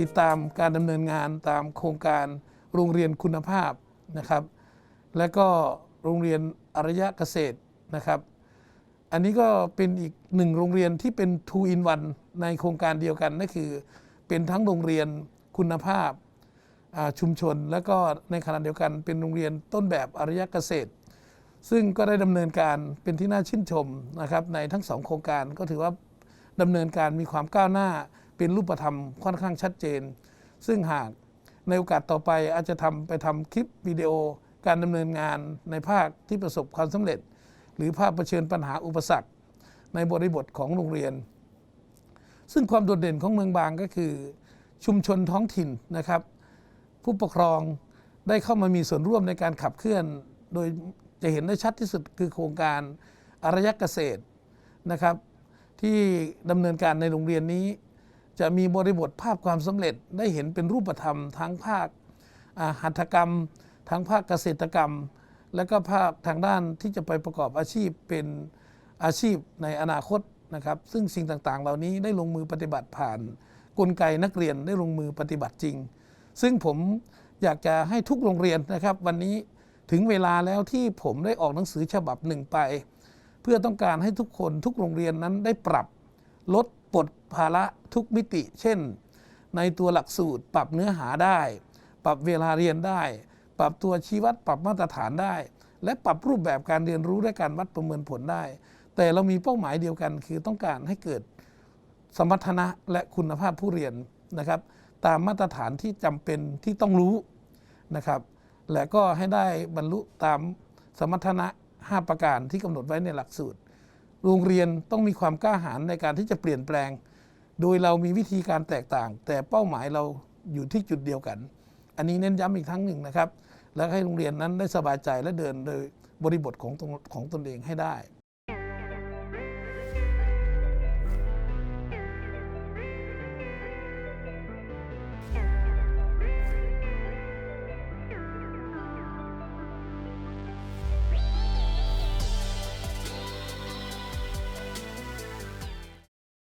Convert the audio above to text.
ติดตามการดำเนินงานตามโครงการโรงเรียนคุณภาพนะครับ และก็โรงเรียนอารยะเกษตรนะครับ อันนี้ก็เป็นอีกหนึ่งโรงเรียนที่เป็น two in one ในโครงการเดียวกันนั่นคือเป็นทั้งโรงเรียนคุณภาพชุมชน และก็ในขณะเดียวกันเป็นโรงเรียนต้นแบบอารยะเกษตร ซึ่งก็ได้ดำเนินการเป็นที่น่าชื่นชมนะครับในทั้งสองโครงการก็ถือว่าดำเนินการมีความก้าวหน้า เป็นรูปธรรมค่อนข้างชัดเจน ซึ่งหากในโอกาสต่อไปอาจจะทำไปทำคลิปวิดีโอการดำเนินงานในภาคที่ประสบความสำเร็จ หรือภาคเผชิญปัญหาอุปสรรค ในบริบทของโรงเรียน ซึ่งความโดดเด่นของเมืองบางก็คือ ชุมชนท้องถิ่นนะครับ ผู้ปกครองได้เข้ามามีส่วนร่วมในการขับเคลื่อน โดยจะเห็นได้ชัดที่สุดคือโครงการอารยะเกษตรนะครับ ที่ดำเนินการในโรงเรียนนี้ จะมีบริบทภาพความสำเร็จได้เห็นเป็นรูปธรรม ทั้งภาคหัตถกรรม ทั้งภาคเกษตรกรรม และก็ภาคทางด้านที่จะไปประกอบอาชีพเป็นอาชีพในอนาคตนะครับ ซึ่งสิ่งต่างๆ เหล่านี้ได้ลงมือปฏิบัติผ่าน กลไกนักเรียนได้ลงมือปฏิบัติจริง ซึ่งผมอยากจะให้ทุกโรงเรียนนะครับ วันนี้ถึงเวลาแล้วที่ผมได้ออกหนังสือฉบับหนึ่งไป เพื่อต้องการให้ทุกคนทุกโรงเรียนนั้นได้ปรับลด ปลดภาระทุกมิติ เช่น ในตัวหลักสูตรปรับเนื้อหาได้ ปรับเวลาเรียนได้ ปรับตัวชี้วัดปรับมาตรฐานได้ และปรับรูปแบบการเรียนรู้และการวัดประเมินผลได้ แต่เรามีเป้าหมายเดียวกัน คือต้องการให้เกิดสมรรถนะและคุณภาพผู้เรียนนะครับ ตามมาตรฐานที่จำเป็นที่ต้องรู้นะครับ และก็ให้ได้บรรลุตามสมรรถนะ 5 ประการที่กำหนดไว้ในหลักสูตร โรงเรียนต้องมีความกล้าหาญในการที่จะเปลี่ยนแปลง โดยเรามีวิธีการแตกต่าง แต่เป้าหมายเราอยู่ที่จุดเดียวกัน อันนี้เน้นย้ำอีกครั้งหนึ่งนะครับ แล้วให้โรงเรียนนั้นได้สบายใจและเดินโดยบริบทของของตนเองให้ได้